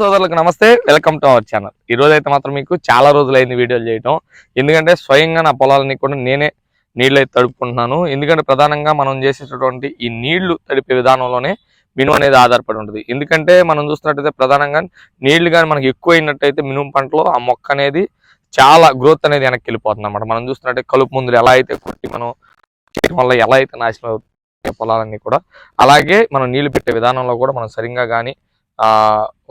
సోదరులకు నమస్తే welcome to our channel. ఈ రోజు అయితే మాత్రం మీకు చాలా రోజులైంది వీడియోలు చేయటం. ఎందుకంటే స్వయంగా నా పొలాలని కూడా నేనే నీళ్ళు అయితే తడుపుకుంటున్నాను. ఎందుకంటే ప్రధానంగా మనం చేసేటటువంటి ఈ నీళ్ళు తడిపే విధానంలోనే మినుము అనేది ఆధారపడి ఉంటుంది. ఎందుకంటే మనం చూస్తున్నట్టయితే ప్రధానంగా నీళ్ళు కానీ మనకి ఎక్కువ అయినట్టయితే మినుము పంటలో ఆ మొక్క అనేది చాలా గ్రోత్ అనేది వెనక్కి వెళ్ళిపోతుంది అనమాట మనం చూస్తున్నట్టే కలుపు ముందు ఎలా అయితే కొట్టి మనం చేయడం వల్ల ఎలా అయితే నాశనం పొలాలన్నీ కూడా. అలాగే మనం నీళ్ళు పెట్టే విధానంలో కూడా మనం సరిగ్గా కానీ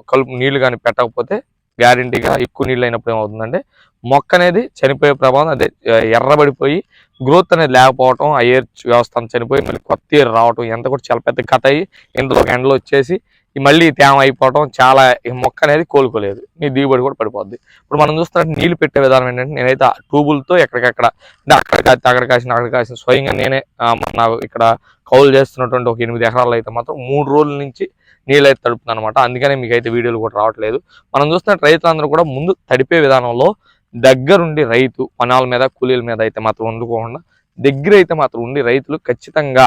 కలుపు నీళ్ళు కానీ పెట్టకపోతే గ్యారంటీగా ఎక్కువ నీళ్ళు అయినప్పుడు ఏమవుతుందంటే మొక్క అనేది చనిపోయే ప్రభావం అదే ఎర్రబడిపోయి గ్రోత్ అనేది లేకపోవటం ఆ ఎయిర్ వ్యవస్థ చనిపోయి మళ్ళీ కొత్త ఎయిర్ రావటం ఎంత కూడా చాలా పెద్ద కథ అయ్యి ఇంతలో ఒక ఎండలో వచ్చేసి మళ్ళీ తేమ అయిపోవటం చాలా ఈ మొక్క అనేది కోలుకోలేదు. మీ దిగుబడి కూడా పడిపోద్ది. ఇప్పుడు మనం చూస్తున్నట్టు నీళ్ళు పెట్టే విధానం ఏంటంటే నేనైతే ట్యూబులతో ఎక్కడికక్కడ అంటే అక్కడ కాసి అక్కడ కాసిన అక్కడ కాసిన స్వయంగా నేనే మన ఇక్కడ కౌలు చేస్తున్నటువంటి ఒక ఎనిమిది ఎకరాలు అయితే మాత్రం మూడు రోజుల నుంచి నీళ్ళు అయితే తడుపుతుంది అనమాట అందుకనే మీకైతే వీడియోలు కూడా రావట్లేదు. మనం చూస్తున్న రైతులందరూ కూడా ముందు తడిపే విధానంలో దగ్గరుండి రైతు పనాల మీద కూలీల మీద అయితే మాత్రం వండుకోకుండా దగ్గర అయితే మాత్రం ఉండి రైతులు ఖచ్చితంగా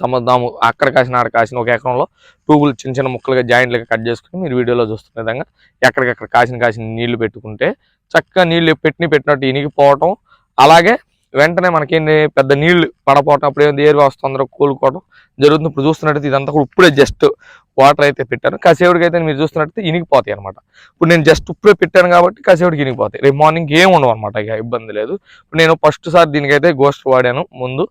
సముద్రము అక్కడ కాసిన ఆడ కాసిన ఒక ఎకరంలో ట్యూబులు చిన్న చిన్న ముక్కలుగా జాయింట్లుగా కట్ చేసుకుని మీరు వీడియోలో చూస్తున్న విధంగా ఎక్కడికక్కడ కాసిన కాసిన నీళ్ళు పెట్టుకుంటే చక్కగా నీళ్ళు పెట్టిన పెట్టినట్టు ఇనిగిపోవటం అలాగే వెంటనే మనకేంటి పెద్ద నీళ్ళు పడపోవటం అప్పుడు ఏంది ఏరు వస్తుందో అందరూ కూలుకోవడం జరుగుతుంది. ఇప్పుడు చూస్తున్నట్టు ఇదంతా కూడా ఇప్పుడే జస్ట్ వాటర్ అయితే పెట్టాను. కాసేపటికి అయితే మీరు చూస్తున్నట్టు ఇనిగిపోతాయి అనమాట ఇప్పుడు నేను జస్ట్ ఇప్పుడే పెట్టాను కాబట్టి కాసేపటికి ఇనిగిపోతాయి. రేపు మార్నింగ్ ఏం ఉండవు అనమాట ఇక ఇబ్బంది లేదు. ఇప్పుడు నేను ఫస్ట్ సారి దీనికైతే గోస్ట్ వాడాను ముందు.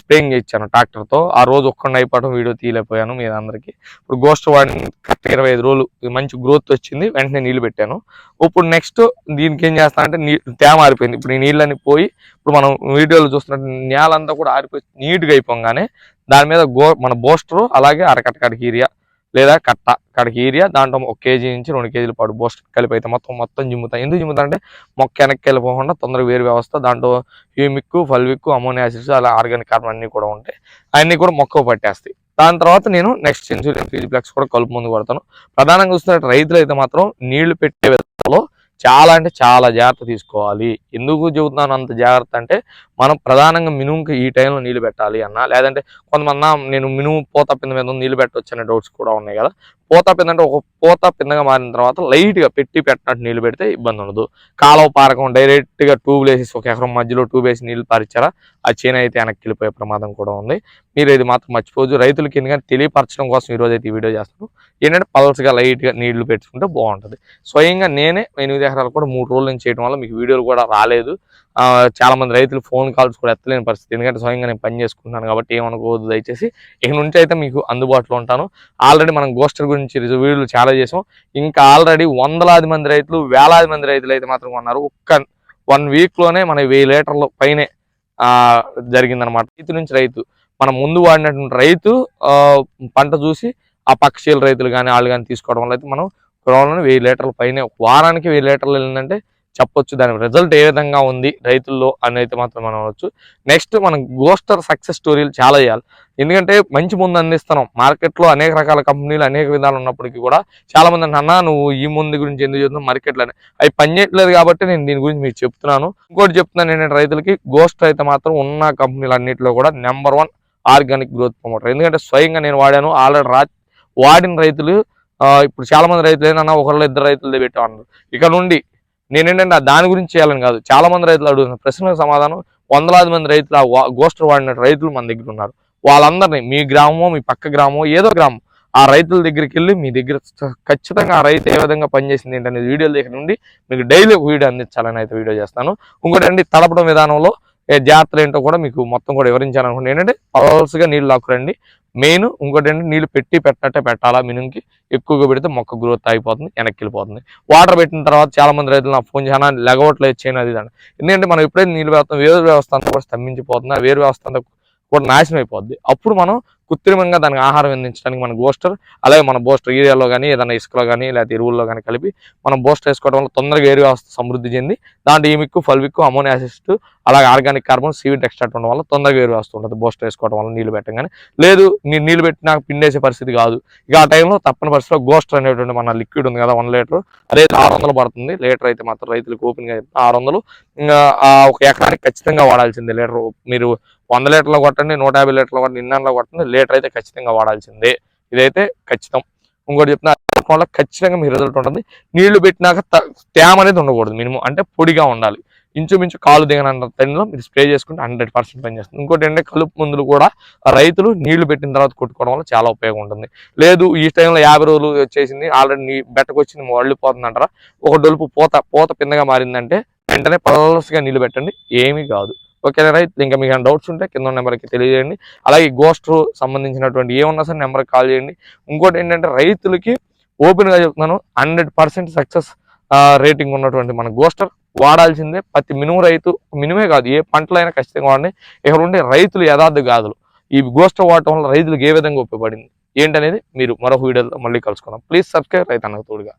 స్ప్రేయింగ్ ఇచ్చాను ట్రాక్టర్తో. ఆ రోజు ఒక్కడిని అయిపోవడం వీడియో తీయలేకపోయాను మీ అందరికీ. ఇప్పుడు గోస్ట్ వాడిని కరెక్ట్ ఇరవై ఐదు రోజులు మంచి గ్రోత్ వచ్చింది వెంటనే నీళ్ళు పెట్టాను. ఇప్పుడు నెక్స్ట్ దీనికి ఏం చేస్తానంటే నీ తేమ ఆరిపోయింది. ఇప్పుడు ఈ నీళ్ళని పోయి ఇప్పుడు మనం వీడియోలో చూస్తున్నట్టు నేలంతా కూడా ఆరిపోయి నీట్గా అయిపోగానే దాని మీద గో మన బోస్టర్ అలాగే అరకట్ట ఏరియా లేదా కట్ట. కడకి ఏరియా దాంట్లో ఒక కేజీ నుంచి రెండు కేజీల పాటు బోస్టర్ కలిపి అయితే మొత్తం మొత్తం జిమ్ముతాయి. ఎందుకు జిమ్ముతా అంటే మొక్క వెనక్కి వెళ్ళిపోకుండా తొందరగా వేరు వ్యవస్థ దాంట్లో హ్యూమిక్ ఫల్విక్ అమోనియా యాసిడ్స్ అలా ఆర్గానిక్ కార్బన్ అన్ని కూడా ఉంటాయి. అన్ని కూడా మొక్క పట్టేస్తాయి. దాని తర్వాత నేను నెక్స్ట్ ఇన్సూరెన్స్ ఫీజ్ ఫ్లెక్స్ కూడా కలుపు ముందు కొడతాను. ప్రధానంగా చూస్తున్నట్టు రైతులు అయితే మాత్రం నీళ్ళు పెట్టే విధంలో చాలా అంటే చాలా జాగ్రత్త తీసుకోవాలి. ఎందుకు చెబుతున్నాను అంత జాగ్రత్త అంటే మనం ప్రధానంగా మినుముకి ఈ టైంలో నీళ్ళు పెట్టాలి అన్న లేదంటే కొంతమంది నేను మినుము పూత పింద మీద నీళ్ళు పెట్టవచ్చు అనే డౌట్స్ కూడా ఉన్నాయి కదా పూత పిందంటే ఒక పూత పిందగా మారిన తర్వాత లైట్గా పెట్టి పెట్టినట్టు నీళ్ళు పెడితే ఇబ్బంది ఉండదు. కాలువ పారకం డైరెక్ట్గా ట్యూబ్ ఒక ఎకరం మధ్యలో ట్యూబ్ వేసి నీళ్ళు పారిచ్చారా ఆ చేను అయితే వెనక్కి వెళ్ళిపోయే ప్రమాదం కూడా ఉంది. మీరు ఇది మాత్రం మర్చిపోవచ్చు రైతులకి ఎందుకంటే తెలియపరచడం కోసం ఈ అయితే ఈ వీడియో చేస్తాను ఏంటంటే పల్స్గా లైట్గా నీళ్ళు పెట్టుకుంటే బాగుంటుంది. స్వయంగా నేనే ఎనిమిది ఎకరాలు కూడా మూడు రోజుల నుంచి చేయడం వల్ల మీకు వీడియోలు కూడా రాలేదు. చాలా మంది రైతులు ఫోన్ కాల్స్ కూడా ఎత్తలేని పరిస్థితి. ఎందుకంటే స్వయంగా నేను పని చేసుకుంటున్నాను కాబట్టి ఏమనుకోవద్దు దయచేసి. ఇక నుంచి అయితే మీకు అందుబాటులో ఉంటాను. ఆల్రెడీ మనం గోస్టర్ గురించి వీడియోలు చాలా చేసాం. ఇంకా ఆల్రెడీ వందలాది మంది రైతులు వేలాది మంది రైతులు అయితే మాత్రం ఉన్నారు. ఒక్క వన్ వీక్లోనే మన వెయ్యి లీటర్ల పైనే జరిగిందనమాట రైతు నుంచి రైతు. మనం ముందు వాడినటువంటి రైతు పంట చూసి ఆ పక్షీల రైతులు కానీ వాళ్ళు కానీ తీసుకోవడం వల్ల అయితే మనం పొలంలో వెయ్యి లీటర్ల పైన వారానికి వెయ్యి లీటర్లు వెళ్ళిందంటే చెప్పొచ్చు. దాని రిజల్ట్ ఏ విధంగా ఉంది రైతుల్లో అని అయితే మాత్రం మనం అనవచ్చు నెక్స్ట్ మనం గోస్టర్ సక్సెస్ స్టోరీలు చాలా చేయాలి. ఎందుకంటే మంచి ముందు అందిస్తున్నాం. మార్కెట్లో అనేక రకాల కంపెనీలు అనేక విధాలు ఉన్నప్పటికీ కూడా చాలా మంది అన్న నువ్వు ఈ ముందు గురించి ఎందుకు చెప్తున్నావు? మార్కెట్లో అవి పనిచేయట్లేదు కాబట్టి నేను దీని గురించి మీకు చెప్తున్నాను. ఇంకోటి చెప్తున్నాను ఏంటంటే రైతులకి గోస్టర్ అయితే మాత్రం ఉన్న కంపెనీలు అన్నింటిలో కూడా number one organic growth promoter ఎందుకంటే స్వయంగా నేను వాడాను ఆల్రెడీ రా వాడిన రైతులు ఇప్పుడు చాలా మంది రైతులు ఏంటన్నా ఒకళ్ళు ఇద్దరు రైతులు పెట్టామన్నారు ఇక నుండి నేనేంటంటే ఏంటంటే దాని గురించి చేయాలని కాదు. చాలా మంది రైతులు అడుగుతున్న ప్రశ్నలకు సమాధానం వందలాది మంది రైతులు ఆ గోస్టర్ వాడిన రైతులు మన దగ్గర ఉన్నారు. వాళ్ళందరినీ మీ గ్రామమో మీ పక్క గ్రామమో ఏదో గ్రామం ఆ రైతుల దగ్గరికి వెళ్ళి మీ దగ్గర ఖచ్చితంగా ఆ రైతు ఏ విధంగా పనిచేసింది ఏంటనేది వీడియోల దగ్గర నుండి మీకు డైలీ ఒక వీడియో అందించాలని అయితే వీడియో చేస్తాను. ఇంకోటి అండి తడపడం విధానంలో ఏ జాగ్రత్తలు ఏంటో కూడా మీకు మొత్తం కూడా వివరించాను అనుకుంటే ఏంటంటే పల్స్గా నీళ్ళు లాక్కురండి. మెయిన్ ఇంకోటి ఏంటంటే నీళ్ళు పెట్టి పెట్టినట్టే పెట్టాలా మినుంకి ఎక్కువగా పెడితే మొక్క గ్రోత్ అయిపోతుంది వెనక్కి వెళ్ళిపోతుంది వాటర్ పెట్టిన తర్వాత చాలా మంది రైతులు నా ఫోన్ చేయనా లెగవట్లేదు చేయను అది ఇది ఎందుకంటే మనం ఎప్పుడైతే నీళ్ళు వేస్తాం వేరు వ్యవస్థ అంతా కూడా స్తంభించిపోతుంది. ఆ వేరు వ్యవస్థ అంతా కూడా నాశనం అయిపోద్ది. అప్పుడు మనం కృత్రిమంగా దానికి ఆహారం అందించడానికి మన బోస్టర్ అలాగే మన బోస్టర్ ఏరియాలో కానీ ఏదైనా ఇసుకలో కానీ లేకపోతే ఎరువుల్లో కానీ కలిపి మనం బోస్టర్ వేసుకోవడం వల్ల తొందరగా ఏరియా వ్యవస్థ సమృద్ధి చెంది దాంట్లో ఈమిక్కు ఫల్విక్కు అమోనియా యాసిస్ట్ అలాగే ఆర్గానిక్ కార్బన్ సీవిడ్ ఎక్స్ట్రాక్ట్ ఉండడం వల్ల తొందరగా ఏరు వ్యవస్థ ఉంటుంది బోస్టర్ వేసుకోవడం వల్ల నీళ్ళు పెట్టగానే. లేదు నీ- నీళ్ళు పెట్టి నాకు పిండేసే పరిస్థితి కాదు. ఇక ఆ టైంలో తప్పని పరిస్థితిలో గోస్టర్ అనేటువంటి మన లిక్విడ్ ఉంది కదా వన్ లీటర్ అదే ఆరు వందలు పడుతుంది. లీటర్ అయితే మాత్రం రైతులకు ఓపెన్గా ఆరు వందలు. ఒక ఎకరానికి ఖచ్చితంగా వాడాల్సిందే లీటర్. మీరు వంద లీటర్లు కొట్టండి నూట యాభై లీటర్లు కొట్టండి ఇన్నర్లో కొట్టండి లీటర్ అయితే ఖచ్చితంగా వాడాల్సిందే. ఇదైతే ఖచ్చితం. ఇంకోటి చెప్తున్నా వల్ల ఖచ్చితంగా మీ రిజల్ట్ ఉంటుంది. నీళ్ళు పెట్టినాక త- తేమ అనేది ఉండకూడదు. మినిమం అంటే పొడిగా ఉండాలి. ఇంచుమించు కాలు దిగనంత టైంలో మీరు స్ప్రే చేసుకుంటే హండ్రెడ్ పర్సెంట్ పనిచేస్తుంది ఇంకోటి ఏంటంటే కలుపు మందులు కూడా రైతులు నీళ్ళు పెట్టిన తర్వాత కొట్టుకోవడం వల్ల చాలా ఉపయోగం ఉంటుంది. లేదు ఈ టైంలో యాభై రోజులు వచ్చేసింది ఆల్రెడీ నీ బెట్టకొచ్చింది మళ్ళీపోతుంది అంటారా? ఒక డొలుపు పూత పూత పిందగా మారిందంటే వెంటనే పలసగా నీళ్ళు పెట్టండి. ఏమీ కాదు. Okay right? ఇంకా మీకు డౌట్స్ ఉంటే కింద నెంబర్కి తెలియజేయండి. అలాగే గోస్ట్ సంబంధించినటువంటి ఏమన్నా సరే నెంబర్కి కాల్ చేయండి. ఇంకోటి ఏంటంటే రైతులకి ఓపెన్గా చెప్తున్నాను హండ్రెడ్ పర్సెంట్ సక్సెస్ రేటింగ్ ఉన్నటువంటి మన గోస్టర్ వాడాల్సిందే. ప్రతి మినుము రైతు మినుమే కాదు ఏ పంటలైనా అయినా ఖచ్చితంగా వాడండి. ఇక్కడ ఉండే రైతులు యథార్థ గాథలు ఈ గోస్టర్ వాడటం వల్ల రైతులకు ఏ విధంగా ఉపయోగపడింది? ఏంటనేది మీరు మరొక వీడియోలో మళ్ళీ కలుసుకుందాం. ప్లీజ్ సబ్స్క్రైబ్ రైతు అన్నకు తోడుగా.